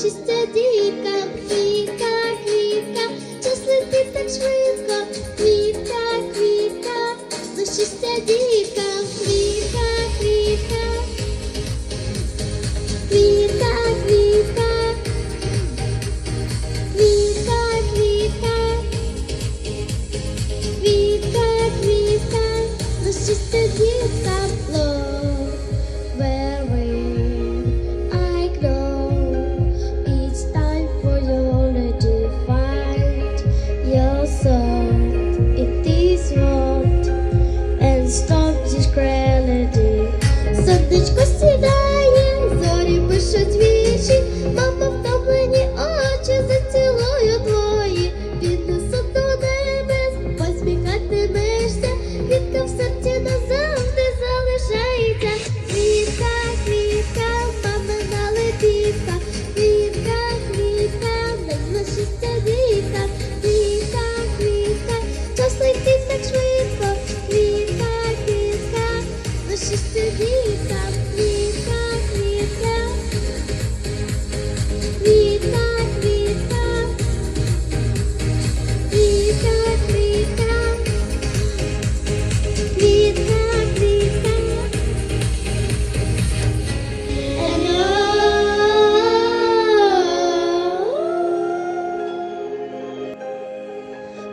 щастя дітка, квітка, квітка, час летить так швидко, квітка, квітка, за щастя дітка, квітка.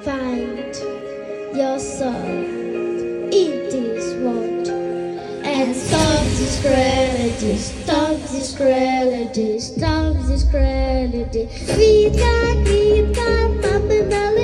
find yourself in this world and stop this reality, stop this reality, stop this reality. Vida, vida, mama,